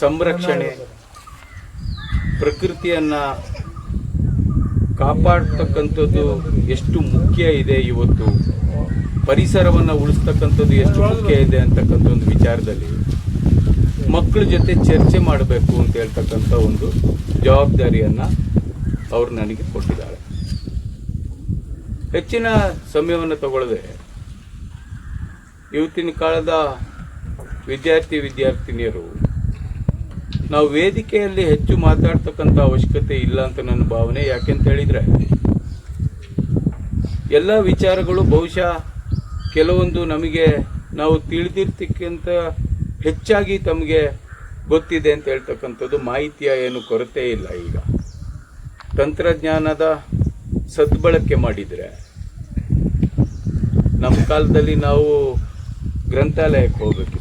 ಸಂರಕ್ಷಣೆ. ಪ್ರಕೃತಿಯನ್ನ ಕಾಪಾಡ್ತಕ್ಕಂಥದ್ದು ಎಷ್ಟು ಮುಖ್ಯ ಇದೆ ಇವತ್ತು? ಪರಿಸರವನ್ನು ಉಳಿಸ್ತಕ್ಕಂಥದ್ದು ಎಷ್ಟು ಮುಖ್ಯ ಇದೆ ಅಂತಕ್ಕಂಥ ಒಂದು ವಿಚಾರದಲ್ಲಿ ಮಕ್ಕಳ ಜೊತೆ ಚರ್ಚೆ ಮಾಡಬೇಕು ಅಂತ ಹೇಳ್ತಕ್ಕಂಥ ಒಂದು ಜವಾಬ್ದಾರಿಯನ್ನು ಅವರು ನನಗೆ ಕೊಟ್ಟಿದ್ದಾರೆ. ಹೆಚ್ಚಿನ ಸಮಯವನ್ನು ತಗೊಳ್ಳದೆ ಇವತ್ತಿನ ಕಾಲದ ವಿದ್ಯಾರ್ಥಿ ವಿದ್ಯಾರ್ಥಿನಿಯರು ನಾವು ವೇದಿಕೆಯಲ್ಲಿ ಹೆಚ್ಚು ಮಾತಾಡ್ತಕ್ಕಂಥ ಅವಶ್ಯಕತೆ ಇಲ್ಲ ಅಂತ ನನ್ನ ಭಾವನೆ. ಯಾಕೆಂತ ಹೇಳಿದ್ರೆ ಎಲ್ಲ ವಿಚಾರಗಳು ಬಹುಶಃ ಕೆಲವೊಂದು ನಮಗೆ ನಾವು ತಿಳಿದಿರ್ತಕ್ಕಿಂತ ಹೆಚ್ಚಾಗಿ ತಮಗೆ ಗೊತ್ತಿದೆ ಅಂತ ಹೇಳ್ತಕ್ಕಂಥದ್ದು ಮಾಹಿತಿಯ ಏನು ಕೊರತೆ ಇಲ್ಲ ಈಗ. ತಂತ್ರಜ್ಞಾನದ ಸದ್ಬಳಕೆ ಮಾಡಿದರೆ, ನಮ್ಮ ಕಾಲದಲ್ಲಿ ನಾವು ಗ್ರಂಥಾಲಯಕ್ಕೆ ಹೋಗಬೇಕಿತ್ತು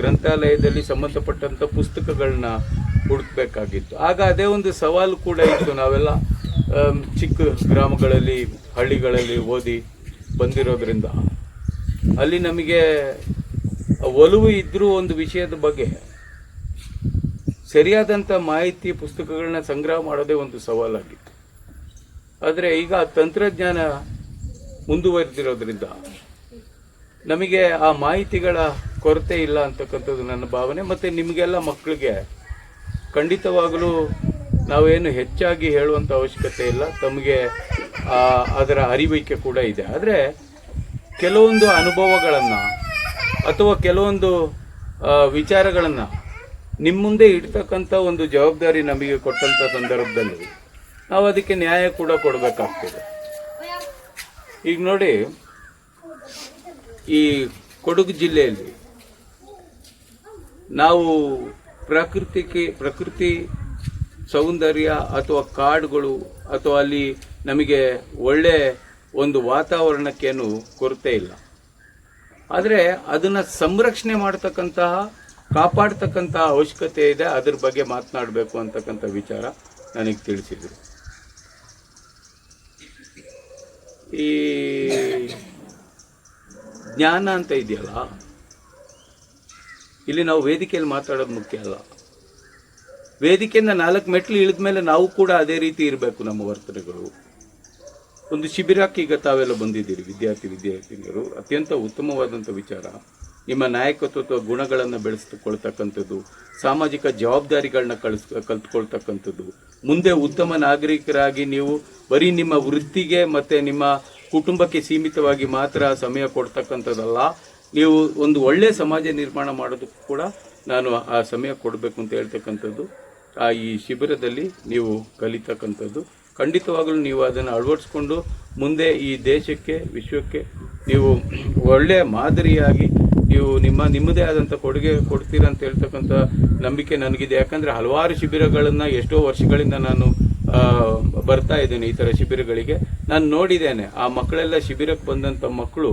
ಗ್ರಂಥಾಲಯದಲ್ಲಿ ಸಂಬಂಧಪಟ್ಟಂಥ ಪುಸ್ತಕಗಳನ್ನ ಹುಡುಕ್ಬೇಕಾಗಿತ್ತು. ಆಗ ಅದೇ ಒಂದು ಸವಾಲು ಕೂಡ ಇತ್ತು. ನಾವೆಲ್ಲ ಚಿಕ್ಕ ಗ್ರಾಮಗಳಲ್ಲಿ, ಹಳ್ಳಿಗಳಲ್ಲಿ ಓದಿ ಬಂದಿರೋದ್ರಿಂದ ಅಲ್ಲಿ ನಮಗೆ ಒಲವು ಇದ್ದರೂ ಒಂದು ವಿಷಯದ ಬಗ್ಗೆ ಸರಿಯಾದಂಥ ಮಾಹಿತಿ ಪುಸ್ತಕಗಳನ್ನ ಸಂಗ್ರಹ ಮಾಡೋದೇ ಒಂದು ಸವಾಲಾಗಿತ್ತು. ಆದರೆ ಈಗ ತಂತ್ರಜ್ಞಾನ ಮುಂದುವರೆದಿರೋದ್ರಿಂದ ನಮಗೆ ಆ ಮಾಹಿತಿಗಳ ಕೊರತೆ ಇಲ್ಲ ಅಂತಕ್ಕಂಥದ್ದು ನನ್ನ ಭಾವನೆ, ಮತ್ತು ನಿಮಗೆಲ್ಲ ಮಕ್ಕಳಿಗೆ ಖಂಡಿತವಾಗಲೂ ನಾವೇನು ಹೆಚ್ಚಾಗಿ ಹೇಳುವಂಥ ಅವಶ್ಯಕತೆ ಇಲ್ಲ. ತಮಗೆ ಅದರ ಅರಿವಿಕೆ ಕೂಡ ಇದೆ. ಆದರೆ ಕೆಲವೊಂದು ಅನುಭವಗಳನ್ನು ಅಥವಾ ಕೆಲವೊಂದು ವಿಚಾರಗಳನ್ನು ನಿಮ್ಮ ಮುಂದೆ ಇಡ್ತಕ್ಕಂಥ ಒಂದು ಜವಾಬ್ದಾರಿ ನಮಗೆ ಕೊಟ್ಟಂಥ ಸಂದರ್ಭದಲ್ಲಿ ನಾವು ಅದಕ್ಕೆ ನ್ಯಾಯ ಕೂಡ ಕೊಡಬೇಕಾಗ್ತದೆ. ಈಗ ನೋಡಿ, ಈ ಕೊಡಗು ಜಿಲ್ಲೆಯಲ್ಲಿ ನಾವು ಪ್ರಕೃತಿಗೆ ಪ್ರಕೃತಿ ಸೌಂದರ್ಯ ಅಥವಾ ಕಾಡುಗಳು ಅಥವಾ ಅಲ್ಲಿ ನಮಗೆ ಒಳ್ಳೆ ಒಂದು ವಾತಾವರಣಕ್ಕೇನು ಕೊರತೆ ಇಲ್ಲ. ಆದರೆ ಅದನ್ನು ಸಂರಕ್ಷಣೆ ಮಾಡ್ತಕ್ಕಂತಹ, ಕಾಪಾಡ್ತಕ್ಕಂತಹ ಅವಶ್ಯಕತೆ ಇದೆ. ಅದ್ರ ಬಗ್ಗೆ ಮಾತನಾಡಬೇಕು ಅಂತಕ್ಕಂಥ ವಿಚಾರ ನನಗೆ ತಿಳಿಸಿದರು. ಈ ಜ್ಞಾನ ಅಂತ ಇದೆಯಲ್ಲ ಇಲ್ಲಿ ನಾವು ವೇದಿಕೆಯಲ್ಲಿ ಮಾತಾಡೋದು ಮುಖ್ಯ ಅಲ್ಲ ವೇದಿಕೆಯಿಂದ ನಾಲ್ಕು ಮೆಟ್ಲು ಇಳಿದ ಮೇಲೆ ನಾವು ಕೂಡ ಅದೇ ರೀತಿ ಇರಬೇಕು ನಮ್ಮ ವರ್ತನೆಗಳು. ಒಂದು ಶಿಬಿರಕ್ಕೆ ಈಗ ತಾವೆಲ್ಲ ಬಂದಿದ್ದೀರಿ, ವಿದ್ಯಾರ್ಥಿ, ವಿದ್ಯಾರ್ಥಿನಿಯರು. ಅತ್ಯಂತ ಉತ್ತಮವಾದಂಥ ವಿಚಾರ. ನಿಮ್ಮ ನಾಯಕತ್ವ ಗುಣಗಳನ್ನು ಬೆಳೆಸಿಕೊಳ್ತಕ್ಕಂಥದ್ದು, ಸಾಮಾಜಿಕ ಜವಾಬ್ದಾರಿಗಳನ್ನ ಕಳಿಸ್, ಕಲ್ತ್ಕೊಳ್ತಕ್ಕಂಥದ್ದು. ಮುಂದೆ ಉತ್ತಮ ನಾಗರಿಕರಾಗಿ ನೀವು ಬರೀ ನಿಮ್ಮ ವೃತ್ತಿಗೆ ಮತ್ತು ನಿಮ್ಮ ಕುಟುಂಬಕ್ಕೆ ಸೀಮಿತವಾಗಿ ಮಾತ್ರ ಸಮಯ ಕೊಡ್ತಕ್ಕಂಥದ್ದಲ್ಲ. ನೀವು ಒಂದು ಒಳ್ಳೆಯ ಸಮಾಜ ನಿರ್ಮಾಣ ಮಾಡೋದಕ್ಕೂ ಕೂಡ ನಾನು ಆ ಸಮಯ ಕೊಡಬೇಕು ಅಂತ ಹೇಳ್ತಕ್ಕಂಥದ್ದು. ಆ ಈ ಶಿಬಿರದಲ್ಲಿ ನೀವು ಕಲಿತಕ್ಕಂಥದ್ದು. ಖಂಡಿತವಾಗಲೂ ನೀವು ಅದನ್ನು ಅಳವಡಿಸ್ಕೊಂಡು ಮುಂದೆ ಈ ದೇಶಕ್ಕೆ, ವಿಶ್ವಕ್ಕೆ ನೀವು ಒಳ್ಳೆಯ ಮಾದರಿಯಾಗಿ ನೀವು ನಿಮ್ಮ ನಿಮ್ಮದೇ ಆದಂಥ ಕೊಡುಗೆ ಕೊಡ್ತೀರಾ ಅಂತ ಹೇಳ್ತಕ್ಕಂಥ ನಂಬಿಕೆ ನನಗಿದೆ. ಯಾಕಂದರೆ ಹಲವಾರು ಶಿಬಿರಗಳನ್ನು ಎಷ್ಟೋ ವರ್ಷಗಳಿಂದ ನಾನು ಬರ್ತಾ ಇದ್ದೇನೆ ಈ ಥರ ಶಿಬಿರಗಳಿಗೆ. ನಾನು ನೋಡಿದ್ದೇನೆ. ಆ ಮಕ್ಕಳೆಲ್ಲ ಶಿಬಿರಕ್ಕೆ ಬಂದಂಥ ಮಕ್ಕಳು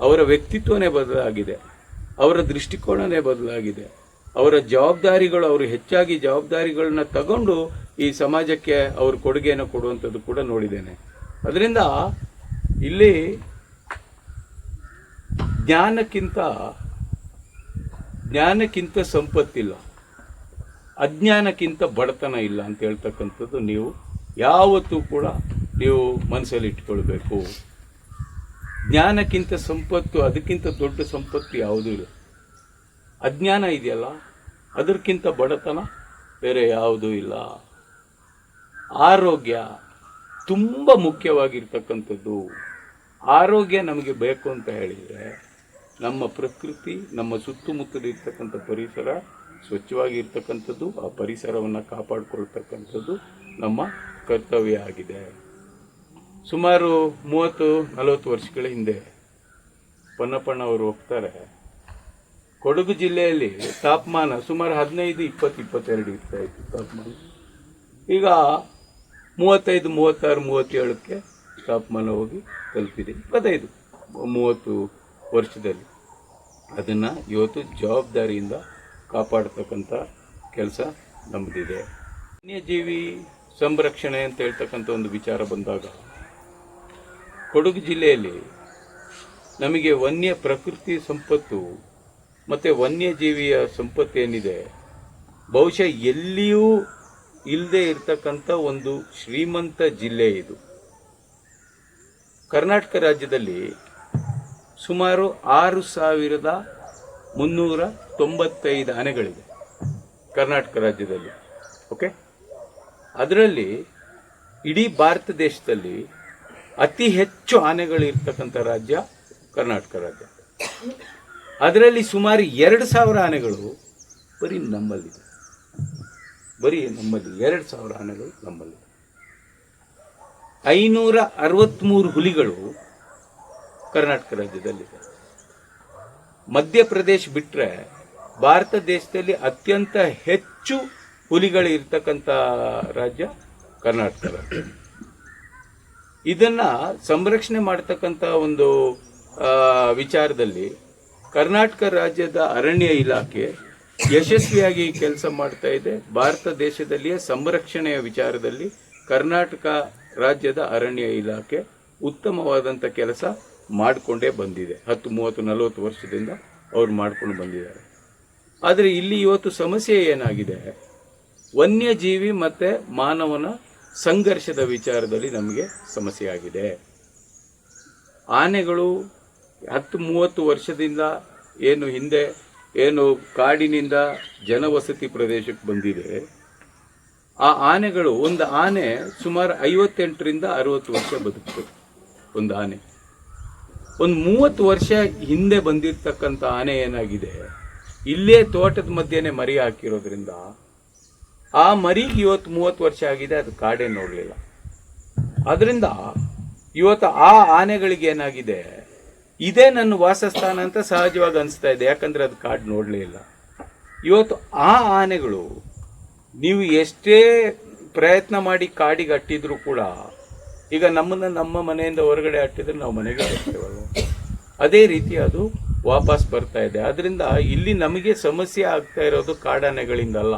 ಅವರ ವ್ಯಕ್ತಿತ್ವನೇ ಬದಲಾಗಿದೆ. ಅವರ ದೃಷ್ಟಿಕೋನನೇ ಬದಲಾಗಿದೆ. ಅವರ ಜವಾಬ್ದಾರಿಗಳು, ಅವರು ಹೆಚ್ಚಾಗಿ ಜವಾಬ್ದಾರಿಗಳನ್ನ ತಗೊಂಡು ಈ ಸಮಾಜಕ್ಕೆ ಅವ್ರ ಕೊಡುಗೆಯನ್ನು ಕೊಡುವಂಥದ್ದು ಕೂಡ ನೋಡಿದ್ದೇನೆ. ಅದರಿಂದ ಇಲ್ಲಿ ಜ್ಞಾನಕ್ಕಿಂತ ಜ್ಞಾನಕ್ಕಿಂತ ಸಂಪತ್ತಿಲ್ಲ. ಅಜ್ಞಾನಕ್ಕಿಂತ ಬಡತನ ಇಲ್ಲ ಅಂತ ಹೇಳ್ತಕ್ಕಂಥದ್ದು ನೀವು ಯಾವತ್ತೂ ಕೂಡ ನೀವು ಮನಸ್ಸಲ್ಲಿ ಇಟ್ಕೊಳ್ಬೇಕು. ಜ್ಞಾನಕ್ಕಿಂತ ಸಂಪತ್ತು, ಅದಕ್ಕಿಂತ ದೊಡ್ಡ ಸಂಪತ್ತು ಯಾವುದೂ ಇಲ್ಲ. ಅಜ್ಞಾನ ಇದೆಯಲ್ಲ, ಅದಕ್ಕಿಂತ ಬಡತನ ಬೇರೆ ಯಾವುದೂ ಇಲ್ಲ. ಆರೋಗ್ಯ ತುಂಬ ಮುಖ್ಯವಾಗಿರ್ತಕ್ಕಂಥದ್ದು. ಆರೋಗ್ಯ ನಮಗೆ ಬೇಕು ಅಂತ ಹೇಳಿದರೆ ನಮ್ಮ ಪ್ರಕೃತಿ, ನಮ್ಮ ಸುತ್ತಮುತ್ತಲಿರ್ತಕ್ಕಂಥ ಪರಿಸರ ಸ್ವಚ್ಛವಾಗಿರ್ತಕ್ಕಂಥದ್ದು, ಆ ಪರಿಸರವನ್ನು ಕಾಪಾಡಿಕೊಳ್ತಕ್ಕಂಥದ್ದು ನಮ್ಮ ಕರ್ತವ್ಯ ಆಗಿದೆ. ಸುಮಾರು ಮೂವತ್ತು, ನಲವತ್ತು ವರ್ಷಗಳ ಹಿಂದೆ ಪೊನ್ನಪ್ಪಣ್ಣ ಅವರು ಹೋಗ್ತಾರೆ. ಕೊಡಗು ಜಿಲ್ಲೆಯಲ್ಲಿ ತಾಪಮಾನ ಸುಮಾರು ಹದಿನೈದು, ಇಪ್ಪತ್ತು, ಇಪ್ಪತ್ತೆರಡು ಇರ್ತಾ ಇತ್ತು ತಾಪಮಾನ. ಈಗ ಮೂವತ್ತೈದು, ಮೂವತ್ತಾರು, ಮೂವತ್ತೇಳಕ್ಕೆ ತಾಪಮಾನ ಹೋಗಿ ತಲುಪಿದೆ. ಇಪ್ಪತ್ತೈದು, ಮೂವತ್ತು ವರ್ಷದಲ್ಲಿ. ಅದನ್ನು ಇವತ್ತು ಜವಾಬ್ದಾರಿಯಿಂದ ಕಾಪಾಡ್ತಕ್ಕಂಥ ಕೆಲಸ ನಮ್ಮದಿದೆ ವನ್ಯಜೀವಿ ಸಂರಕ್ಷಣೆ ಅಂತ ಹೇಳ್ತಕ್ಕಂಥ ಒಂದು ವಿಚಾರ ಬಂದಾಗ ಕೊಡಗು ಜಿಲ್ಲೆಯಲ್ಲಿ ನಮಗೆ ವನ್ಯ ಪ್ರಕೃತಿ ಸಂಪತ್ತು ಮತ್ತು ವನ್ಯಜೀವಿಯ ಸಂಪತ್ತು ಏನಿದೆ, ಬಹುಶಃ ಎಲ್ಲಿಯೂ ಇಲ್ಲದೆ ಇರತಕ್ಕಂಥ ಒಂದು ಶ್ರೀಮಂತ ಜಿಲ್ಲೆ ಇದು. ಕರ್ನಾಟಕ ರಾಜ್ಯದಲ್ಲಿ ಸುಮಾರು ಆರು ಸಾವಿರದ ಮುನ್ನೂರ ತೊಂಬತ್ತೈದು ಆನೆಗಳಿದೆ ಕರ್ನಾಟಕ ರಾಜ್ಯದಲ್ಲಿ ಓಕೆ ಅದರಲ್ಲಿ ಇಡೀ ಭಾರತ ದೇಶದಲ್ಲಿ ಅತಿ ಹೆಚ್ಚು ಆನೆಗಳು ಇರ್ತಕ್ಕಂಥ ರಾಜ್ಯ ಕರ್ನಾಟಕ ರಾಜ್ಯ. ಅದರಲ್ಲಿ ಸುಮಾರು ಎರಡು ಸಾವಿರ ಆನೆಗಳು ಬರೀ ನಮ್ಮಲ್ಲಿದೆ ಬರೀ ನಮ್ಮಲ್ಲಿ ಎರಡು ಸಾವಿರ ಆನೆಗಳು ನಮ್ಮಲ್ಲಿ. ಐನೂರ ಅರವತ್ತ್ಮೂರು ಹುಲಿಗಳು ಕರ್ನಾಟಕ ರಾಜ್ಯದಲ್ಲಿದೆ. ಮಧ್ಯಪ್ರದೇಶ ಬಿಟ್ಟರೆ ಭಾರತ ದೇಶದಲ್ಲಿ ಅತ್ಯಂತ ಹೆಚ್ಚು ಹುಲಿಗಳು ಇರ್ತಕ್ಕಂಥ ರಾಜ್ಯ ಕರ್ನಾಟಕ ರಾಜ್ಯ. ಇದನ್ನ ಸಂರಕ್ಷಣೆ ಮಾಡತಕ್ಕಂತ ಒಂದು ವಿಚಾರದಲ್ಲಿ ಕರ್ನಾಟಕ ರಾಜ್ಯದ ಅರಣ್ಯ ಇಲಾಖೆ ಯಶಸ್ವಿಯಾಗಿ ಕೆಲಸ ಮಾಡ್ತಾ ಇದೆ. ಭಾರತ ದೇಶದಲ್ಲಿಯೇ ಸಂರಕ್ಷಣೆಯ ವಿಚಾರದಲ್ಲಿ ಕರ್ನಾಟಕ ರಾಜ್ಯದ ಅರಣ್ಯ ಇಲಾಖೆ ಉತ್ತಮವಾದಂಥ ಕೆಲಸ ಮಾಡಿಕೊಂಡೇ ಬಂದಿದೆ. ಹತ್ತು, ಮೂವತ್ತು, ನಲವತ್ತು ವರ್ಷದಿಂದ ಅವ್ರು ಮಾಡ್ಕೊಂಡು ಬಂದಿದ್ದಾರೆ. ಆದರೆ ಇಲ್ಲಿ ಇವತ್ತು ಸಮಸ್ಯೆ ಏನಾಗಿದೆ? ವನ್ಯಜೀವಿ ಮತ್ತು ಮಾನವನ ಸಂಘರ್ಷದ ವಿಚಾರದಲ್ಲಿ ನಮಗೆ ಸಮಸ್ಯೆಯಾಗಿದೆ. ಆನೆಗಳು ಹತ್ತು ಮೂವತ್ತು ವರ್ಷದಿಂದ ಏನು ಹಿಂದೆ, ಏನು ಕಾಡಿನಿಂದ ಜನವಸತಿ ಪ್ರದೇಶಕ್ಕೆ ಬಂದಿದೆ. ಆ ಆನೆಗಳು, ಒಂದು ಆನೆ ಸುಮಾರು ಐವತ್ತೆಂಟರಿಂದ ಅರವತ್ತು ವರ್ಷ ಬದುಕ್ತದೆ ಒಂದು ಆನೆ. ಒಂದು ಮೂವತ್ತು ವರ್ಷ ಹಿಂದೆ ಬಂದಿರತಕ್ಕಂಥ ಆನೆ ಏನಾಗಿದೆ, ಇಲ್ಲೇ ತೋಟದ ಮಧ್ಯೆನೇ ಮರಿ ಹಾಕಿರೋದ್ರಿಂದ ಆ ಮರಿಗೆ ಇವತ್ತು ಮೂವತ್ತು ವರ್ಷ ಆಗಿದೆ, ಅದು ಕಾಡೇ ನೋಡಲಿಲ್ಲ. ಅದರಿಂದ ಇವತ್ತು ಆ ಆನೆಗಳಿಗೆ ಏನಾಗಿದೆ? ಇದೇ ನನ್ನ ವಾಸಸ್ಥಾನ ಅಂತ ಸಹಜವಾಗಿ ಅನಿಸ್ತಾ ಇದೆ, ಯಾಕಂದ್ರೆ ಅದು ಕಾಡು ನೋಡಲೇ ಇವತ್ತು ಆ ಆನೆಗಳು, ನೀವು ಎಷ್ಟೇ ಪ್ರಯತ್ನ ಮಾಡಿ ಕಾಡಿಗೆ ಅಟ್ಟಿದ್ರು ಕೂಡ, ಈಗ ನಮ್ಮನ್ನ ನಮ್ಮ ಮನೆಯಿಂದ ಹೊರಗಡೆ ಅಟ್ಟಿದ್ರೆ ನಾವು ಮನೆಗೆ ಬರ್ತೇವಲ್ಲ ಅದೇ ರೀತಿ ಅದು ವಾಪಸ್ ಬರ್ತಾ ಇದೆ. ಅದರಿಂದ ಇಲ್ಲಿ ನಮಗೆ ಸಮಸ್ಯೆ ಆಗ್ತಾ ಇರೋದು ಕಾಡಾನೆಗಳಿಂದ ಅಲ್ಲ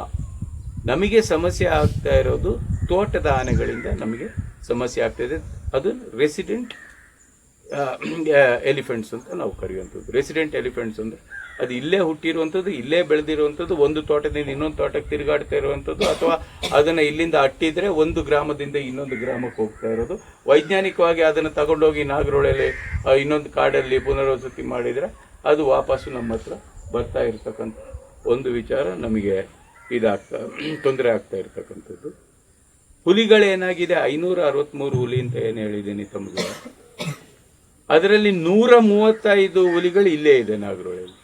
ನಮಗೆ ಸಮಸ್ಯೆ ಆಗ್ತಾ ಇರೋದು ತೋಟದ ಆನೆಗಳಿಂದ ನಮಗೆ ಸಮಸ್ಯೆ ಆಗ್ತಾ ಇದೆ. ಅದು ರೆಸಿಡೆಂಟ್ ಎಲಿಫೆಂಟ್ಸ್ ಅಂತ ನಾವು ಕರೆಯುವಂಥದ್ದು. ರೆಸಿಡೆಂಟ್ ಎಲಿಫೆಂಟ್ಸ್ ಅಂದರೆ ಅದು ಇಲ್ಲೇ ಹುಟ್ಟಿರುವಂಥದ್ದು, ಇಲ್ಲೇ ಬೆಳೆದಿರುವಂಥದ್ದು, ಒಂದು ತೋಟದಿಂದ ಇನ್ನೊಂದು ತೋಟಕ್ಕೆ ತಿರುಗಾಡ್ತಾ ಇರುವಂಥದ್ದು, ಅಥವಾ ಅದನ್ನು ಇಲ್ಲಿಂದ ಅಟ್ಟಿದ್ರೆ ಒಂದು ಗ್ರಾಮದಿಂದ ಇನ್ನೊಂದು ಗ್ರಾಮಕ್ಕೆ ಹೋಗ್ತಾ ಇರೋದು. ವೈಜ್ಞಾನಿಕವಾಗಿ ಅದನ್ನು ತಗೊಂಡೋಗಿ ನಾಗರೋಳಲ್ಲಿ ಇನ್ನೊಂದು ಕಾಡಲ್ಲಿ ಪುನರ್ವಸತಿ ಮಾಡಿದರೆ ಅದು ವಾಪಸ್ಸು ನಮ್ಮ ಹತ್ರ ಬರ್ತಾ ಇರ್ತಕ್ಕಂಥ ಒಂದು ವಿಚಾರ ನಮಗೆ ಇದಾಗ್ತಾ ತೊಂದರೆ ಆಗ್ತಾ ಇರ್ತಕ್ಕಂಥದ್ದು. ಹುಲಿಗಳೇನಾಗಿದೆ ಐನೂರ ಅರವತ್ತ್ಮೂರು ಹುಲಿ ಅಂತ ಏನು ಹೇಳಿದ್ದೀನಿ ತಮಗೆ? ಅದರಲ್ಲಿ ನೂರ ಮೂವತ್ತೈದು ಹುಲಿಗಳು ಇಲ್ಲೇ ಇದೆ ನಾಗರೋಳಲ್ಲಿ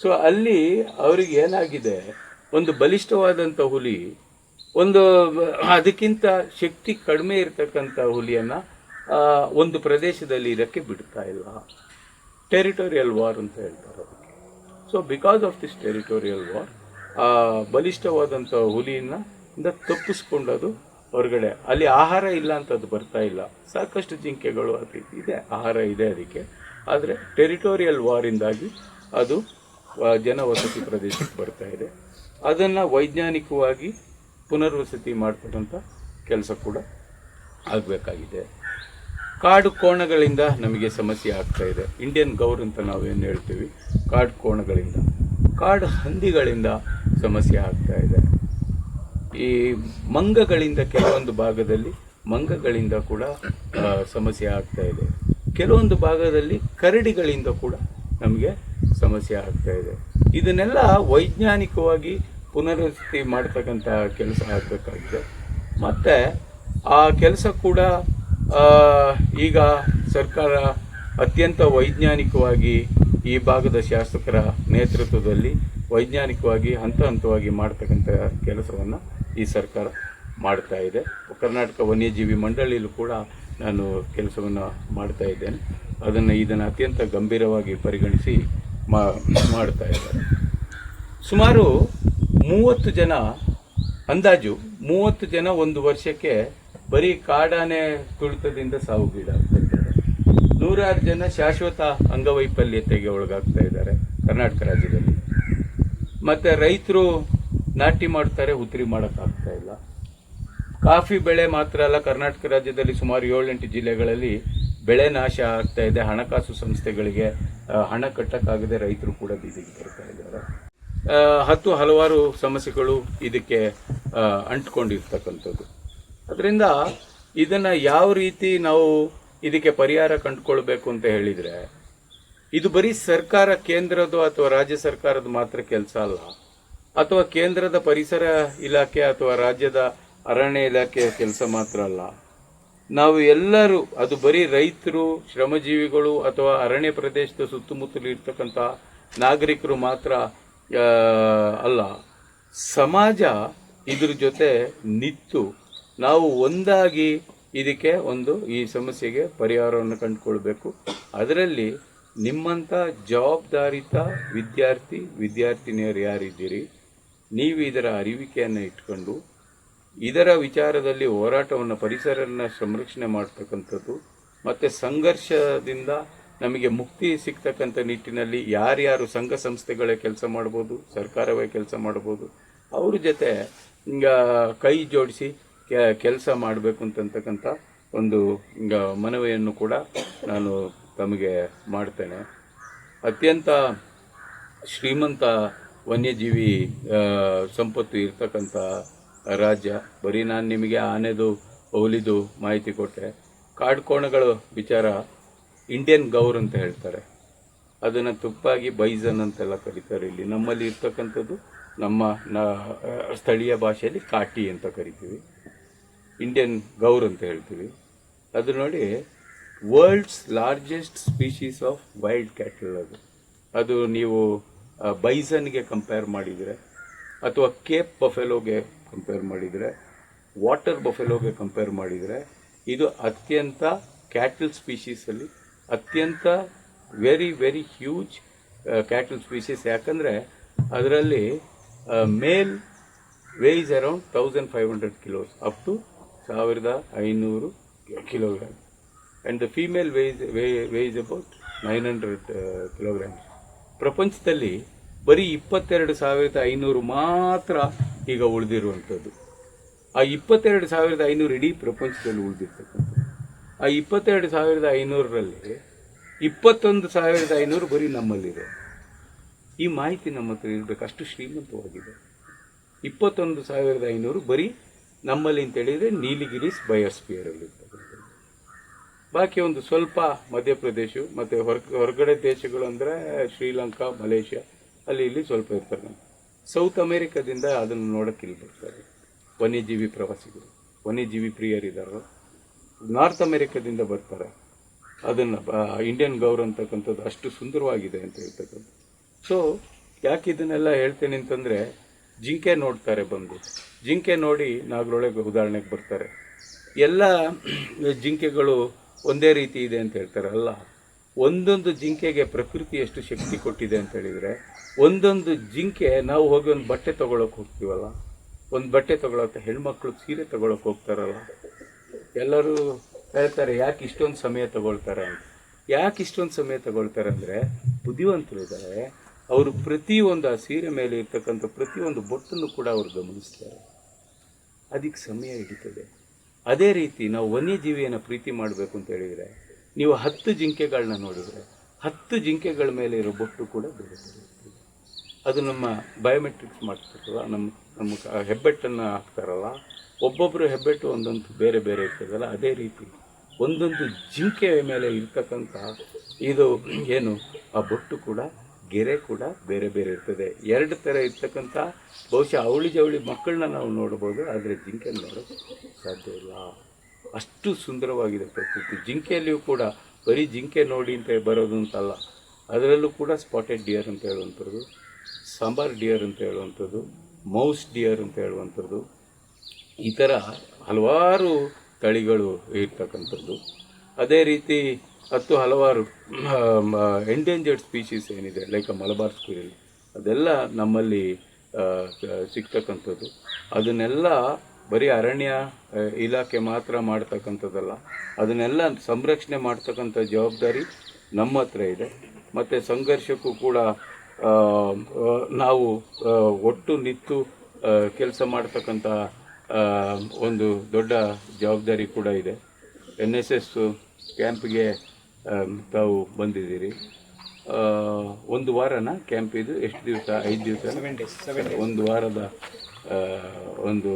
ಸೊ ಅಲ್ಲಿ ಅವ್ರಿಗೆ ಏನಾಗಿದೆ? ಒಂದು ಬಲಿಷ್ಠವಾದಂಥ ಹುಲಿ, ಒಂದು ಅದಕ್ಕಿಂತ ಶಕ್ತಿ ಕಡಿಮೆ ಇರತಕ್ಕಂಥ ಹುಲಿಯನ್ನು ಒಂದು ಪ್ರದೇಶದಲ್ಲಿ ಇದಕ್ಕೆ ಬಿಡ್ತಾ ಇಲ್ಲ. ಟೆರಿಟೋರಿಯಲ್ ವಾರ್ ಅಂತ ಹೇಳ್ತಾರೆ so because of this territorial war ಆ ಬಲಿಷ್ಠವಾದಂಥ ಹುಲಿಯನ್ನ ಇಂದ ತಪ್ಪಿಸ್ಕೊಂಡದು ಹೊರಗಡೆ. ಅಲ್ಲಿ ಆಹಾರ ಇಲ್ಲ ಅಂತ ಅದು ಬರ್ತಾ ಇಲ್ಲ. ಸಾಕಷ್ಟು ಜಿಂಕೆಗಳು ಅದು ಇದೆ ಆಹಾರ ಇದೆ ಅದಕ್ಕೆ. ಆದರೆ ಟೆರಿಟೋರಿಯಲ್ ವಾರಿಂದಾಗಿ ಅದು ಜನವಸತಿ ಪ್ರದೇಶಕ್ಕೆ ಬರ್ತಾ ಇದೆ. ಅದನ್ನು ವೈಜ್ಞಾನಿಕವಾಗಿ ಪುನರ್ವಸತಿ ಮಾಡ್ತಕ್ಕಂಥ ಕೆಲಸ ಕೂಡ ಆಗಬೇಕಾಗಿದೆ. ಕಾಡು ಕೋಣಗಳಿಂದ ನಮಗೆ ಸಮಸ್ಯೆ ಆಗ್ತಾ ಇದೆ. ಇಂಡಿಯನ್ ಗೌರ್ ಅಂತ ನಾವೇನು ಹೇಳ್ತೀವಿ? ಕಾಡು ಕೋಣಗಳಿಂದ. ಕಾಡು ಹಂದಿಗಳಿಂದ ಸಮಸ್ಯೆ ಆಗ್ತಾ ಇದೆ. ಈ ಮಂಗಗಳಿಂದ ಕೆಲವೊಂದು ಭಾಗದಲ್ಲಿ ಮಂಗಗಳಿಂದ ಕೂಡ ಸಮಸ್ಯೆ ಆಗ್ತಾ ಇದೆ. ಕೆಲವೊಂದು ಭಾಗದಲ್ಲಿ ಕರಡಿಗಳಿಂದ ಕೂಡ ನಮಗೆ ಸಮಸ್ಯೆ ಆಗ್ತಾ ಇದೆ. ಇದನ್ನೆಲ್ಲ ವೈಜ್ಞಾನಿಕವಾಗಿ ಪುನರ್ವಸತಿ ಮಾಡ್ತಕ್ಕಂಥ ಕೆಲಸ ಆಗಬೇಕಾಗಿದೆ. ಮತ್ತು ಆ ಕೆಲಸ ಕೂಡ ಈಗ ಸರ್ಕಾರ ಅತ್ಯಂತ ವೈಜ್ಞಾನಿಕವಾಗಿ ಈ ಭಾಗದ ಶಾಸಕರ ನೇತೃತ್ವದಲ್ಲಿ ವೈಜ್ಞಾನಿಕವಾಗಿ, ಹಂತ ಹಂತವಾಗಿ ಮಾಡ್ತಕ್ಕಂಥ ಕೆಲಸವನ್ನು ಈ ಸರ್ಕಾರ ಮಾಡ್ತಾ ಇದೆ. ಕರ್ನಾಟಕ ವನ್ಯಜೀವಿ ಮಂಡಳಿಯಲ್ಲೂ ಕೂಡ ನಾನು ಕೆಲಸವನ್ನು ಮಾಡ್ತಾ ಇದ್ದೇನೆ. ಅದನ್ನು ಇದನ್ನು ಅತ್ಯಂತ ಗಂಭೀರವಾಗಿ ಪರಿಗಣಿಸಿ ಮಾಡ್ತಾ ಇದ್ದಾರೆ. ಸುಮಾರು ಮೂವತ್ತು ಜನ ಅಂದಾಜು ಮೂವತ್ತು ಜನ ಒಂದು ವರ್ಷಕ್ಕೆ ಬರೀ ಕಾಡಾನೆ ತುಳಿತದಿಂದ ಸಾವುಗೀಡಾಗ ನೂರಾರು ಜನ ಶಾಶ್ವತ ಅಂಗವೈಫಲ್ಯತೆಗೆ ಒಳಗಾಗ್ತಾ ಇದ್ದಾರೆ ಕರ್ನಾಟಕ ರಾಜ್ಯದಲ್ಲಿ. ಮತ್ತು ರೈತರು ನಾಟಿ ಮಾಡ್ತಾರೆ, ಉತ್ರಿ ಮಾಡೋಕ್ಕಾಗ್ತಾ ಇಲ್ಲ. ಕಾಫಿ ಬೆಳೆ ಮಾತ್ರ ಅಲ್ಲ, ಕರ್ನಾಟಕ ರಾಜ್ಯದಲ್ಲಿ ಸುಮಾರು ಏಳೆಂಟು ಜಿಲ್ಲೆಗಳಲ್ಲಿ ಬೆಳೆ ನಾಶ ಆಗ್ತಾ ಇದೆ. ಹಣಕಾಸು ಸಂಸ್ಥೆಗಳಿಗೆ ಹಣ ಕಟ್ಟಕ್ಕಾಗದೆ ರೈತರು ಕೂಡ ಬೀದಿಗೆ ಬರ್ತಾ ಇದ್ದಾರೆ. ಹತ್ತು ಹಲವಾರು ಸಮಸ್ಯೆಗಳು ಇದಕ್ಕೆ ಅಂಟ್ಕೊಂಡಿರ್ತಕ್ಕಂಥದ್ದು. ಅದರಿಂದ ಇದನ್ನು ಯಾವ ರೀತಿ ನಾವು ಇದಕ್ಕೆ ಪರಿಹಾರ ಕಂಡುಕೊಳ್ಬೇಕು ಅಂತ ಹೇಳಿದ್ರೆ, ಇದು ಬರೀ ಸರ್ಕಾರ ಕೇಂದ್ರದ್ದು ಅಥವಾ ರಾಜ್ಯ ಸರ್ಕಾರದ ಮಾತ್ರ ಕೆಲಸ ಅಲ್ಲ. ಅಥವಾ ಕೇಂದ್ರದ ಪರಿಸರ ಇಲಾಖೆ ಅಥವಾ ರಾಜ್ಯದ ಅರಣ್ಯ ಇಲಾಖೆಯ ಕೆಲಸ ಮಾತ್ರ ಅಲ್ಲ. ನಾವು ಎಲ್ಲರೂ, ಅದು ಬರೀ ರೈತರು, ಶ್ರಮಜೀವಿಗಳು ಅಥವಾ ಅರಣ್ಯ ಪ್ರದೇಶದ ಸುತ್ತಮುತ್ತಲು ಇರ್ತಕ್ಕಂಥ ನಾಗರಿಕರು ಮಾತ್ರ ಅಲ್ಲ. ಸಮಾಜ ಇದ್ರ ಜೊತೆ ನಿಂತು ನಾವು ಒಂದಾಗಿ ಇದಕ್ಕೆ ಒಂದು ಈ ಸಮಸ್ಯೆಗೆ ಪರಿಹಾರವನ್ನು ಕಂಡುಕೊಳ್ಬೇಕು. ಅದರಲ್ಲಿ ನಿಮ್ಮಂಥ ಜವಾಬ್ದಾರಿತ ವಿದ್ಯಾರ್ಥಿ, ವಿದ್ಯಾರ್ಥಿನಿಯರು ಯಾರಿದ್ದೀರಿ? ನೀವು ಇದರ ಅರಿವಿಕೆಯನ್ನು ಇಟ್ಕೊಂಡು, ಇದರ ವಿಚಾರದಲ್ಲಿ ಹೋರಾಟವನ್ನು, ಪರಿಸರನ ಸಂರಕ್ಷಣೆ ಮಾಡ್ತಕ್ಕಂಥದ್ದು, ಮತ್ತು ಸಂಘರ್ಷದಿಂದ ನಮಗೆ ಮುಕ್ತಿ ಸಿಗ್ತಕ್ಕಂಥ ನಿಟ್ಟಿನಲ್ಲಿ ಯಾರ್ಯಾರು ಸಂಘ ಸಂಸ್ಥೆಗಳೇ ಕೆಲಸ ಮಾಡ್ಬೋದು, ಸರ್ಕಾರವೇ ಕೆಲಸ ಮಾಡ್ಬೋದು, ಅವ್ರ ಜೊತೆ ಕೈ ಜೋಡಿಸಿ ಕೆಲಸ ಮಾಡಬೇಕು ಅಂತಕ್ಕಂಥ ಒಂದು ಮನವಿಯನ್ನು ಕೂಡ ನಾನು ತಮಗೆ ಮಾಡ್ತೇನೆ. ಅತ್ಯಂತ ಶ್ರೀಮಂತ ವನ್ಯಜೀವಿ ಸಂಪತ್ತು ಇರ್ತಕ್ಕಂಥ ರಾಜ್ಯ. ಬರೀ ನಾನು ನಿಮಗೆ ಆನೆದು, ಹುಲಿದು ಮಾಹಿತಿ ಕೊಟ್ಟೆ ಕಾಡ್ಕೋಣಗಳ ವಿಚಾರ ಇಂಡಿಯನ್ ಗೌರ್ ಅಂತ ಹೇಳ್ತಾರೆ. ಅದನ್ನು ತುಪ್ಪಾಗಿ ಬೈಸನ್ ಅಂತೆಲ್ಲ ಕರೀತಾರೆ ಇಲ್ಲಿ. ನಮ್ಮಲ್ಲಿ ಇರ್ತಕ್ಕಂಥದ್ದು ನಮ್ಮ ಸ್ಥಳೀಯ ಭಾಷೆಯಲ್ಲಿ ಕಾಟಿ ಅಂತ ಕರಿತೀವಿ. ಇಂಡಿಯನ್ ಗೌರ್ ಅಂತ ಹೇಳ್ತೀವಿ. ಅದು ನೋಡಿ world's largest species of wild cattle ಅದು. ಅದು ನೀವು ಬೈಸನ್ಗೆ ಕಂಪೇರ್ ಮಾಡಿದರೆ, ಅಥವಾ ಕೇಪ್ ಬಫೆಲೋಗೆ ಕಂಪೇರ್ ಮಾಡಿದರೆ ವಾಟರ್ ಬಫೆಲೋಗೆ ಕಂಪೇರ್ ಮಾಡಿದರೆ, ಇದು ಅತ್ಯಂತ ಕ್ಯಾಟಲ್ ಸ್ಪೀಶೀಸಲ್ಲಿ ಅತ್ಯಂತ very very huge cattle species ಯಾಕಂದರೆ ಅದರಲ್ಲಿ male weighs around thousand five hundred kilos up to ಸಾವಿರದ ಐನೂರು kilogram. And the female weighs weigh weighs about nine hundred kilograms ಪ್ರಪಂಚದಲ್ಲಿ ಬರೀ ಇಪ್ಪತ್ತೆರಡು ಸಾವಿರದ ಐನೂರು ಮಾತ್ರ ಈಗ ಉಳಿದಿರುವಂಥದ್ದು. ಆ ಇಪ್ಪತ್ತೆರಡು ಸಾವಿರದ ಐನೂರು ಇಡೀ ಪ್ರಪಂಚದಲ್ಲಿ ಉಳಿದಿರ್ತಕ್ಕಂಥದ್ದು. ಆ ಇಪ್ಪತ್ತೆರಡು ಸಾವಿರದ ಐನೂರರಲ್ಲಿ ಇಪ್ಪತ್ತೊಂದು ಸಾವಿರದ ಐನೂರು ಬರೀ ನಮ್ಮಲ್ಲಿದೆ. ಈ ಮಾಹಿತಿ ನಮ್ಮ ಹತ್ರ ಇರಬೇಕು. ಅಷ್ಟು ಶ್ರೀಮಂತವಾಗಿದೆ. ಇಪ್ಪತ್ತೊಂದು ಸಾವಿರದ ಐನೂರು ಬರೀ ನಮ್ಮಲ್ಲಿ ಅಂತ ಹೇಳಿದರೆ ನೀಲಿಗಿರೀಸ್ ಬಯೋಸ್ಪಿಯರಲ್ಲಿ ಇರ್ತಕ್ಕಂಥದ್ದು ಬಾಕಿ ಒಂದು ಸ್ವಲ್ಪ ಮಧ್ಯಪ್ರದೇಶ ಮತ್ತು ಹೊರ ಹೊರಗಡೆ ದೇಶಗಳು ಅಂದರೆ ಶ್ರೀಲಂಕಾ, ಮಲೇಷ್ಯಾ, ಅಲ್ಲಿ ಇಲ್ಲಿ ಸ್ವಲ್ಪ ಇರ್ತಾರೆ ಸೌತ್ ಅಮೇರಿಕಾದಿಂದ ಅದನ್ನು ನೋಡೋಕ್ಕೆ ಇಲ್ಲಿ ಬರ್ತಾರೆ. ವನ್ಯಜೀವಿ ಪ್ರವಾಸಿಗರು, ವನ್ಯಜೀವಿ ಪ್ರಿಯರಿದ್ದಾರೆ ನಾರ್ತ್ ಅಮೇರಿಕಾದಿಂದ ಬರ್ತಾರೆ. ಅದನ್ನು ಇಂಡಿಯನ್ ಗೌರ್ ಅಂತಕ್ಕಂಥದ್ದು ಅಷ್ಟು ಸುಂದರವಾಗಿದೆ ಅಂತ ಹೇಳ್ತಕ್ಕಂಥ ಸೊ ಯಾಕೆ ಇದನ್ನೆಲ್ಲ ಹೇಳ್ತೇನೆ ಅಂತಂದರೆ ಜಿಂಕೆ ನೋಡ್ತಾರೆ ಬಂದು. ಜಿಂಕೆ ನೋಡಿ ನಾಗರೊಳಗೆ ಉದಾಹರಣೆಗೆ ಬರ್ತಾರೆ. ಎಲ್ಲ ಜಿಂಕೆಗಳು ಒಂದೇ ರೀತಿ ಇದೆ ಅಂತ ಹೇಳ್ತಾರೆ ಅಲ್ಲ. ಒಂದೊಂದು ಜಿಂಕೆಗೆ ಪ್ರಕೃತಿ ಎಷ್ಟು ಶಕ್ತಿ ಕೊಟ್ಟಿದೆ ಅಂತ ಹೇಳಿದರೆ, ಒಂದೊಂದು ಜಿಂಕೆ ನಾವು ಹೋಗಿ ಒಂದು ಬಟ್ಟೆ ತೊಗೊಳಕ್ಕೆ ಹೋಗ್ತೀವಲ್ಲ, ಒಂದು ಬಟ್ಟೆ ತೊಗೊಳಕ್ಕೆ ಹೆಣ್ಮಕ್ಳು ಸೀರೆ ತೊಗೊಳಕ್ಕೆ ಹೋಗ್ತಾರಲ್ಲ. ಎಲ್ಲರೂ ಹೇಳ್ತಾರೆ, ಯಾಕೆ ಇಷ್ಟೊಂದು ಸಮಯ ತಗೊಳ್ತಾರೆ ಅಂತ. ಯಾಕೆ ಇಷ್ಟೊಂದು ಸಮಯ ತಗೊಳ್ತಾರೆ ಅಂದರೆ ಬುದ್ಧಿವಂತರಿದ್ದಾರೆ ಅವರು ಪ್ರತಿಯೊಂದು ಆ ಸೀರೆ ಮೇಲೆ ಇರ್ತಕ್ಕಂಥ ಪ್ರತಿಯೊಂದು ಬೊಟ್ಟನ್ನು ಕೂಡ ಅವರು ಗಮನಿಸ್ತಾರೆ. ಅದಕ್ಕೆ ಸಮಯ ಹಿಡಿತದೆ. ಅದೇ ರೀತಿ ನಾವು ವನ್ಯಜೀವಿಯನ್ನು ಪ್ರೀತಿ ಮಾಡಬೇಕು ಅಂತ ಹೇಳಿದರೆ, ನೀವು ಹತ್ತು ಜಿಂಕೆಗಳನ್ನ ನೋಡಿದರೆ, ಹತ್ತು ಜಿಂಕೆಗಳ ಮೇಲೆ ಇರೋ ಬೊಟ್ಟು ಕೂಡ ಬೇರೆ ಅದು ನಮ್ಮ ಬಯೋಮೆಟ್ರಿಕ್ಸ್ ಮಾಡ್ತಿರ್ತಲ್ಲ ನಮ್ಮ ನಮ್ಮ ಹೆಬ್ಬೆಟ್ಟನ್ನು ಹಾಕ್ತಾರಲ್ಲ ಒಬ್ಬೊಬ್ಬರು ಹೆಬ್ಬೆಟ್ಟು ಒಂದೊಂದು ಬೇರೆ ಬೇರೆ ಇರ್ತದಲ್ಲ, ಅದೇ ರೀತಿ ಒಂದೊಂದು ಜಿಂಕೆ ಮೇಲೆ ಇರ್ತಕ್ಕಂಥ ಇದು ಏನು, ಆ ಬೊಟ್ಟು ಕೂಡ ಗೆರೆ ಕೂಡ ಬೇರೆ ಬೇರೆ ಇರ್ತದೆ. ಎರಡು ಥರ ಇರ್ತಕ್ಕಂಥ ಬಹುಶಃ ಅವಳಿ ಜವಳಿ ಮಕ್ಕಳನ್ನ ನಾವು ನೋಡ್ಬೋದು ಆದರೆ ಜಿಂಕೆ ನೋಡೋಕ್ಕೆ ಸಾಧ್ಯ ಇಲ್ಲ. ಅಷ್ಟು ಸುಂದರವಾಗಿದೆ ಪ್ರಕೃತಿ. ಜಿಂಕೆಯಲ್ಲಿಯೂ ಕೂಡ ಬರೀ ಜಿಂಕೆ ನೋಡಿ ಅಂತ ಬರೋದು ಅಂತಲ್ಲ, ಅದರಲ್ಲೂ ಕೂಡ ಸ್ಪಾಟೆಡ್ ಡಿಯರ್ ಅಂತ ಹೇಳುವಂಥದ್ದು, ಸಾಂಬಾರ್ ಡಿಯರ್ ಅಂತ ಹೇಳುವಂಥದ್ದು ಮೌಸ್ ಡಿಯರ್ ಅಂತ ಹೇಳುವಂಥದ್ದು, ಈ ಥರ ಹಲವಾರು ತಳಿಗಳು ಇರ್ತಕ್ಕಂಥದ್ದು. ಅದೇ ರೀತಿ ಹತ್ತು ಹಲವಾರು ಎಂಡೇಂಜರ್ಡ್ ಸ್ಪೀಶೀಸ್ ಏನಿದೆ ಲೈಕ್ ಮಲಬಾರ್ ಸ್ಕೂಲಲ್ಲಿ ಅದೆಲ್ಲ ನಮ್ಮಲ್ಲಿ ಸಿಗ್ತಕ್ಕಂಥದ್ದು. ಅದನ್ನೆಲ್ಲ ಬರೀ ಅರಣ್ಯ ಇಲಾಖೆ ಮಾತ್ರ ಮಾಡ್ತಕ್ಕಂಥದ್ದಲ್ಲ. ಅದನ್ನೆಲ್ಲ ಸಂರಕ್ಷಣೆ ಮಾಡ್ತಕ್ಕಂಥ ಜವಾಬ್ದಾರಿ ನಮ್ಮ ಹತ್ರ ಇದೆ. ಮತ್ತು ಸಂಘರ್ಷಕ್ಕೂ ಕೂಡ ನಾವು ಒಟ್ಟು ನಿಂತು ಕೆಲಸ ಮಾಡ್ತಕ್ಕಂಥ ಒಂದು ದೊಡ್ಡ ಜವಾಬ್ದಾರಿ ಕೂಡ ಇದೆ. ಎನ್ ಎಸ್ ಎಸ್ ಕ್ಯಾಂಪ್ಗೆ ತಾವು ಬಂದಿದ್ದೀರಿ. ಒಂದು ವಾರನ ಕ್ಯಾಂಪ್ ಇದು ಎಷ್ಟು ದಿವಸ? ಐದು ದಿವಸ? ಒಂದು ವಾರದ ಒಂದು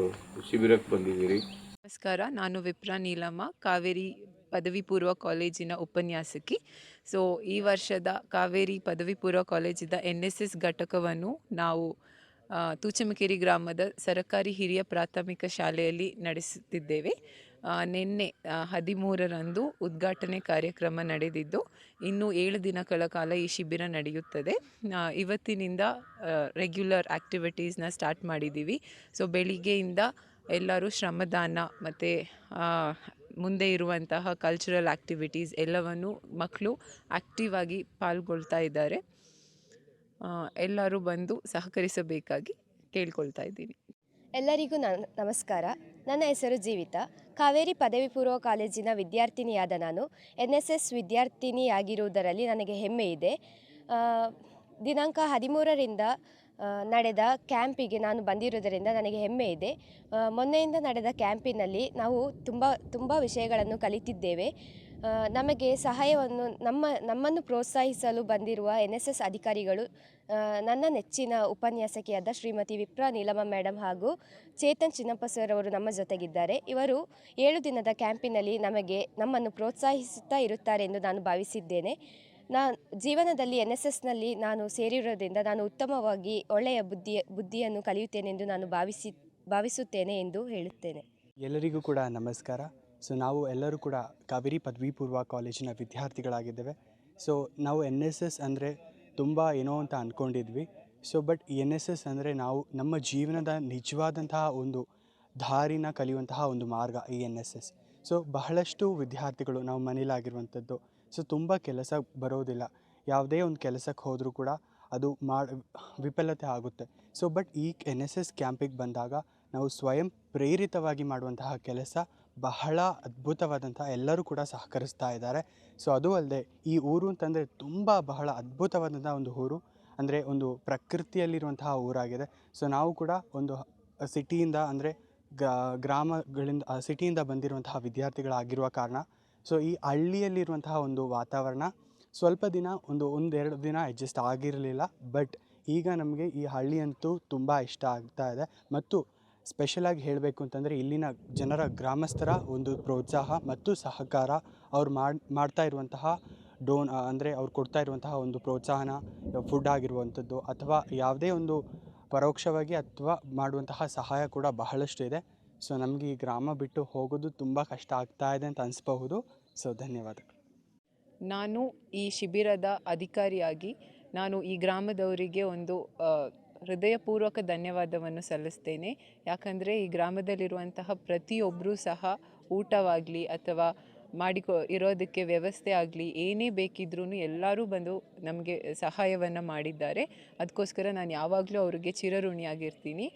ಶಿಬಿರಕ್ಕೆ ಬಂದಿದ್ದೀರಿ. ನಮಸ್ಕಾರ ನಾನು ವಿಪ್ರಾ ನೀಲಮ್ಮ ಕಾವೇರಿ ಪದವಿ ಪೂರ್ವ ಕಾಲೇಜಿನ ಉಪನ್ಯಾಸಕಿ. ಸೊ ಈ ವರ್ಷದ ಕಾವೇರಿ ಪದವಿ ಪೂರ್ವ ಕಾಲೇಜಿನ ಎನ್ ಎಸ್ ಎಸ್ ಘಟಕವನ್ನು ನಾವು ತೂಚಮಕೇರಿ ಗ್ರಾಮದ ಸರಕಾರಿ ಹಿರಿಯ ಪ್ರಾಥಮಿಕ ಶಾಲೆಯಲ್ಲಿ ನಡೆಸುತ್ತಿದ್ದೇವೆ. ನಿನ್ನೆ ಹದಿಮೂರರಂದು ಉದ್ಘಾಟನೆ ಕಾರ್ಯಕ್ರಮ ನಡೆದಿದ್ದು, ಇನ್ನು ಏಳು ದಿನಗಳ ಕಾಲ ಈ ಶಿಬಿರ ನಡೆಯುತ್ತದೆ. ಇವತ್ತಿನಿಂದ ರೆಗ್ಯುಲರ್ ಆ್ಯಕ್ಟಿವಿಟೀಸ್ನ ಸ್ಟಾರ್ಟ್ ಮಾಡಿದ್ದೀವಿ. ಸೊ ಬೆಳಿಗ್ಗೆಯಿಂದ ಎಲ್ಲರೂ ಶ್ರಮದಾನ ಮತ್ತು ಮುಂದೆ ಇರುವಂತಹ ಕಲ್ಚರಲ್ ಆ್ಯಕ್ಟಿವಿಟೀಸ್ ಎಲ್ಲವನ್ನು ಮಕ್ಕಳು ಆ್ಯಕ್ಟಿವ್ ಆಗಿ ಪಾಲ್ಗೊಳ್ತಾ ಇದ್ದಾರೆ. ಎಲ್ಲರೂ ಬಂದು ಸಹಕರಿಸಬೇಕಾಗಿ ಕೇಳ್ಕೊಳ್ತಾ ಇದ್ದೀನಿ. ಎಲ್ಲರಿಗೂ ನಮಸ್ಕಾರ. ನನ್ನ ಹೆಸರು ಜೀವಿತ. ಕಾವೇರಿ ಪದವಿ ಪೂರ್ವ ಕಾಲೇಜಿನ ವಿದ್ಯಾರ್ಥಿನಿಯಾದ ನಾನು. ಎನ್ ಎಸ್ ಎಸ್ ವಿದ್ಯಾರ್ಥಿನಿಯಾಗಿರುವುದರಲ್ಲಿ ನನಗೆ ಹೆಮ್ಮೆ ಇದೆ. ದಿನಾಂಕ ಹದಿಮೂರರಿಂದ ನಡೆದ ಕ್ಯಾಂಪಿಗೆ ನಾನು ಬಂದಿರುವುದರಿಂದ ನನಗೆ ಹೆಮ್ಮೆ ಇದೆ. ಮೊನ್ನೆಯಿಂದ ನಡೆದ ಕ್ಯಾಂಪಿನಲ್ಲಿ ನಾವು ತುಂಬ ತುಂಬ ವಿಷಯಗಳನ್ನು ಕಲಿತಿದ್ದೇವೆ. ನಮಗೆ ಸಹಾಯವನ್ನು ನಮ್ಮ, ನಮ್ಮನ್ನು ಪ್ರೋತ್ಸಾಹಿಸಲು ಬಂದಿರುವ ಎನ್ ಎಸ್ ಎಸ್ ಅಧಿಕಾರಿಗಳು ನನ್ನ ನೆಚ್ಚಿನ ಉಪನ್ಯಾಸಕಿಯಾದ ಶ್ರೀಮತಿ ವಿಪ್ರಾ ನೀಲಮ್ಮ ಮೇಡಮ್ ಹಾಗೂ ಚೇತನ್ ಚಿನ್ನಪ್ಪ ಸರ್ ಅವರು ನಮ್ಮ ಜೊತೆಗಿದ್ದಾರೆ. ಇವರು ಏಳು ದಿನದ ಕ್ಯಾಂಪಿನಲ್ಲಿ ನಮಗೆ ನಮ್ಮನ್ನು ಪ್ರೋತ್ಸಾಹಿಸುತ್ತಾ ಇರುತ್ತಾರೆ ಎಂದು ನಾನು ಭಾವಿಸಿದ್ದೇನೆ. ನಾ, ಜೀವನದಲ್ಲಿ ಎನ್ ಎಸ್ ಎಸ್ನಲ್ಲಿ ನಾನು ಸೇರಿರೋದ್ರಿಂದ ನಾನು ಉತ್ತಮವಾಗಿ ಒಳ್ಳೆಯ ಬುದ್ಧಿ ಬುದ್ಧಿಯನ್ನು ಕಲಿಯುತ್ತೇನೆಂದು ನಾನು ಭಾವಿಸಿ, ಭಾವಿಸುತ್ತೇನೆ ಎಂದು ಹೇಳುತ್ತೇನೆ. ಎಲ್ಲರಿಗೂ ಕೂಡ ನಮಸ್ಕಾರ. ಸೊ ನಾವು ಎಲ್ಲರೂ ಕೂಡ ಕಾವೇರಿ ಪದವಿ ಪೂರ್ವ ಕಾಲೇಜಿನ ವಿದ್ಯಾರ್ಥಿಗಳಾಗಿದ್ದೇವೆ. ಸೊ ನಾವು ಎನ್ ಎಸ್ ಎಸ್ ಅಂದರೆ ತುಂಬ ಏನೋ ಅಂತ ಅಂದ್ಕೊಂಡಿದ್ವಿ so but N S S ಅಂದರೆ ನಾವು ನಮ್ಮ ಜೀವನದ ನಿಜವಾದಂತಹ ಒಂದು ದಾರಿನ ಕಲಿಯುವಂತಹ ಒಂದು ಮಾರ್ಗ ಈ ಎನ್ ಎಸ್ ಎಸ್ ಸೊ ಬಹಳಷ್ಟು ವಿದ್ಯಾರ್ಥಿಗಳು ನಾವು ಮನೇಲಾಗಿರುವಂಥದ್ದು ಸೊ ತುಂಬ ಕೆಲಸ ಬರೋದಿಲ್ಲ. ಯಾವುದೇ ಒಂದು ಕೆಲಸಕ್ಕೆ ಹೋದರೂ ಕೂಡ ಅದು ಮಾಡಿ, ವಿಫಲತೆ ಆಗುತ್ತೆ. ಸೊ ಬಟ್ ಈ ಎನ್ ಎಸ್ ಎಸ್ ಕ್ಯಾಂಪಿಗೆ ಬಂದಾಗ ನಾವು ಸ್ವಯಂ ಪ್ರೇರಿತವಾಗಿ ಮಾಡುವಂತಹ ಕೆಲಸ ಬಹಳ ಅದ್ಭುತವಾದಂಥ ಎಲ್ಲರೂ ಕೂಡ ಸಹಕರಿಸ್ತಾ ಇದ್ದಾರೆ. ಸೊ, ಅದು ಅಲ್ಲದೆ ಈ ಊರು ಅಂತಂದರೆ ತುಂಬ ಬಹಳ ಅದ್ಭುತವಾದಂಥ ಒಂದು ಊರು. ಅಂದರೆ ಒಂದು ಪ್ರಕೃತಿಯಲ್ಲಿರುವಂತಹ ಊರಾಗಿದೆ. ಸೊ, ನಾವು ಕೂಡ ಒಂದು ಸಿಟಿಯಿಂದ ಅಂದರೆ ಗ್ರಾಮಗಳಿಂದ ಸಿಟಿಯಿಂದ ಬಂದಿರುವಂತಹ ವಿದ್ಯಾರ್ಥಿಗಳಾಗಿರುವ ಕಾರಣ, ಸೊ, ಈ ಹಳ್ಳಿಯಲ್ಲಿರುವಂತಹ ಒಂದು ವಾತಾವರಣ ಸ್ವಲ್ಪ ದಿನ ಒಂದು ಒಂದೆರಡು ದಿನ ಅಡ್ಜಸ್ಟ್ ಆಗಿರಲಿಲ್ಲ. ಬಟ್ ಈಗ ನಮಗೆ ಈ ಹಳ್ಳಿ ಅಂತೂ ತುಂಬ ಇಷ್ಟ ಆಗ್ತಾ ಇದೆ. ಮತ್ತು ಸ್ಪೆಷಲಾಗಿ ಹೇಳಬೇಕು ಅಂತಂದರೆ ಇಲ್ಲಿನ ಜನರ ಗ್ರಾಮಸ್ಥರ ಒಂದು ಪ್ರೋತ್ಸಾಹ ಮತ್ತು ಸಹಕಾರ ಅವ್ರು ಮಾಡಿ, ಮಾಡ್ತಾ ಇರುವಂತಹ ಡೋನ್ ಅಂದರೆ ಅವ್ರು ಕೊಡ್ತಾ ಇರುವಂತಹ ಒಂದು ಪ್ರೋತ್ಸಾಹನ ಫುಡ್ ಆಗಿರುವಂಥದ್ದು ಅಥವಾ ಯಾವುದೇ ಒಂದು ಪರೋಕ್ಷವಾಗಿ ಅಥವಾ ಮಾಡುವಂತಹ ಸಹಾಯ ಕೂಡ ಬಹಳಷ್ಟು ಇದೆ. ಸೊ ನಮಗೆ ಈ ಗ್ರಾಮ ಬಿಟ್ಟು ಹೋಗೋದು ತುಂಬ ಕಷ್ಟ ಆಗ್ತಾ ಇದೆ ಅಂತ ಅನಿಸ್ಬಹುದು. ಸೊ ಧನ್ಯವಾದ ನಾನು ಈ ಶಿಬಿರದ ಅಧಿಕಾರಿಯಾಗಿ ನಾನು ಈ ಗ್ರಾಮದವರಿಗೆ ಒಂದು ಹೃದಯಪೂರ್ವಕ ಧನ್ಯವಾದವನ್ನು ಸಲ್ಲಿಸ್ತೇನೆ. ಯಾಕಂದರೆ ಈ ಗ್ರಾಮದಲ್ಲಿರುವಂತಹ ಪ್ರತಿಯೊಬ್ಬರೂ ಸಹ ಊಟವಾಗಲಿ ಅಥವಾ ಮಾಡಿಕೊ, ಇರೋದಕ್ಕೆ ವ್ಯವಸ್ಥೆ ಆಗಲಿ ಏನೇ ಬೇಕಿದ್ರೂ ಎಲ್ಲರೂ ಬಂದು ನಮಗೆ ಸಹಾಯವನ್ನು ಮಾಡಿದ್ದಾರೆ. ಅದಕ್ಕೋಸ್ಕರ ನಾನು ಯಾವಾಗಲೂ ಅವರಿಗೆ ಚಿರಋಣಿಯಾಗಿರ್ತೀನಿ.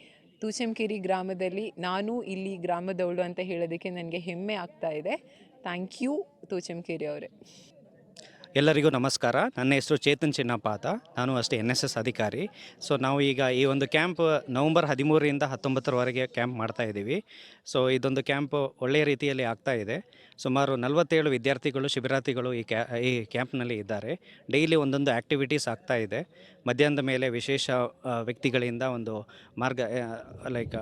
ತೂಚಮ್ಕೇರಿ ಗ್ರಾಮದಲ್ಲಿ ನಾನು ಇಲ್ಲಿ ಗ್ರಾಮದವಳು ಅಂತ ಹೇಳೋದಕ್ಕೆ ನನಗೆ ಹೆಮ್ಮೆ ಆಗ್ತಾ ಇದೆ. ಥ್ಯಾಂಕ್ ಯು ತೂಚಮ್ಕೇರಿ ಅವರೇ. ಎಲ್ಲರಿಗೂ ನಮಸ್ಕಾರ. ನನ್ನ ಹೆಸರು ಚೇತನ್ ಚಿನ್ನಪ್ಪ ನಾನು ಅಷ್ಟೇ ಎನ್ ಎಸ್ ಎಸ್ ಅಧಿಕಾರಿ. ಸೊ ನಾವು ಈಗ ಈ ಒಂದು ಕ್ಯಾಂಪ್ ನವಂಬರ್ ಹದಿಮೂರರಿಂದ ಹತ್ತೊಂಬತ್ತರವರೆಗೆ ಕ್ಯಾಂಪ್ ಮಾಡ್ತಾ ಇದ್ದೀವಿ. ಸೊ ಇದೊಂದು ಕ್ಯಾಂಪ್ ಒಳ್ಳೆಯ ರೀತಿಯಲ್ಲಿ ಆಗ್ತಾ ಇದೆ. ಸುಮಾರು ನಲವತ್ತೇಳು ವಿದ್ಯಾರ್ಥಿಗಳು, ಶಿಬಿರಾರ್ಥಿಗಳು ಈ ಕ್ಯಾ, ಈ ಕ್ಯಾಂಪ್ನಲ್ಲಿ ಇದ್ದಾರೆ. ಡೈಲಿ ಒಂದೊಂದು ಆ್ಯಕ್ಟಿವಿಟೀಸ್ ಆಗ್ತಾ ಇದೆ. ಮಧ್ಯಾಹ್ನದ ಮೇಲೆ ವಿಶೇಷ ವ್ಯಕ್ತಿಗಳಿಂದ ಒಂದು ಮಾರ್ಗ ಲೈಕ್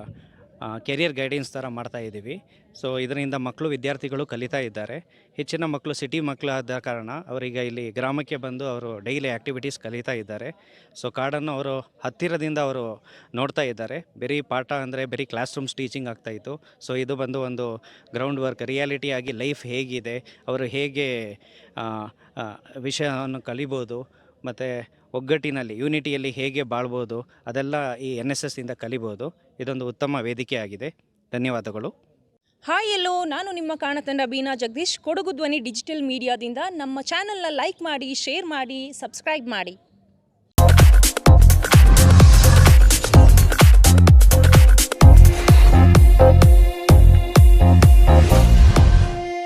ಕೆರಿಯರ್ ಗೈಡೆನ್ಸ್ ಥರ ಮಾಡ್ತಾ ಇದ್ದೀವಿ. ಸೊ ಇದರಿಂದ ಮಕ್ಕಳು, ವಿದ್ಯಾರ್ಥಿಗಳು ಕಲಿತಾ ಇದ್ದಾರೆ. ಹೆಚ್ಚಿನ ಮಕ್ಕಳು ಸಿಟಿ ಮಕ್ಕಳು ಆದ ಕಾರಣ ಅವರೀಗ ಇಲ್ಲಿ ಗ್ರಾಮಕ್ಕೆ ಬಂದು ಅವರು ಡೈಲಿ ಆ್ಯಕ್ಟಿವಿಟೀಸ್ ಕಲಿತಾ ಇದ್ದಾರೆ. ಸೊ ಕಾಡನ್ನು ಅವರು ಹತ್ತಿರದಿಂದ ಅವರು ನೋಡ್ತಾ ಇದ್ದಾರೆ. ಬರೀ ಪಾಠ ಅಂದರೆ ಬರೀ ಕ್ಲಾಸ್ ರೂಮ್ಸ್ ಟೀಚಿಂಗ್ ಆಗ್ತಾಯಿತ್ತು ಸೊ ಇದು ಬಂದು ಒಂದು ಗ್ರೌಂಡ್ ವರ್ಕ್ ರಿಯಾಲಿಟಿಯಾಗಿ ಲೈಫ್ ಹೇಗಿದೆ. ಅವರು ಹೇಗೆ ವಿಷಯವನ್ನು ಕಲಿಬೋದು. ಮತ್ತು ಒಗ್ಗಟ್ಟಿನಲ್ಲಿ ಯೂನಿಟಿಯಲ್ಲಿ ಹೇಗೆ ಬಾಳ್ಬೋದು. ಅದೆಲ್ಲ ಈ ಎನ್ ಎಸ್ ಎಸ್ಸಿಂದ ಕಲಿಬೋದು. ಇದೊಂದು ಉತ್ತಮ ವೇದಿಕೆಯಾಗಿದೆ. ಧನ್ಯವಾದಗಳು. ಹಾಯ್ ಎಲ್ಲೋ, ನಾನು ನಿಮ್ಮ ಕಾಣತಂಡ ಬೀನಾ ಜಗದೀಶ್. ಕೊಡಗು ಧ್ವನಿ ಡಿಜಿಟಲ್ ಮೀಡಿಯಾದಿಂದ ನಮ್ಮ ಚಾನೆಲ್ನ ಲೈಕ್ ಮಾಡಿ, ಶೇರ್ ಮಾಡಿ, ಸಬ್ಸ್ಕ್ರೈಬ್ ಮಾಡಿ.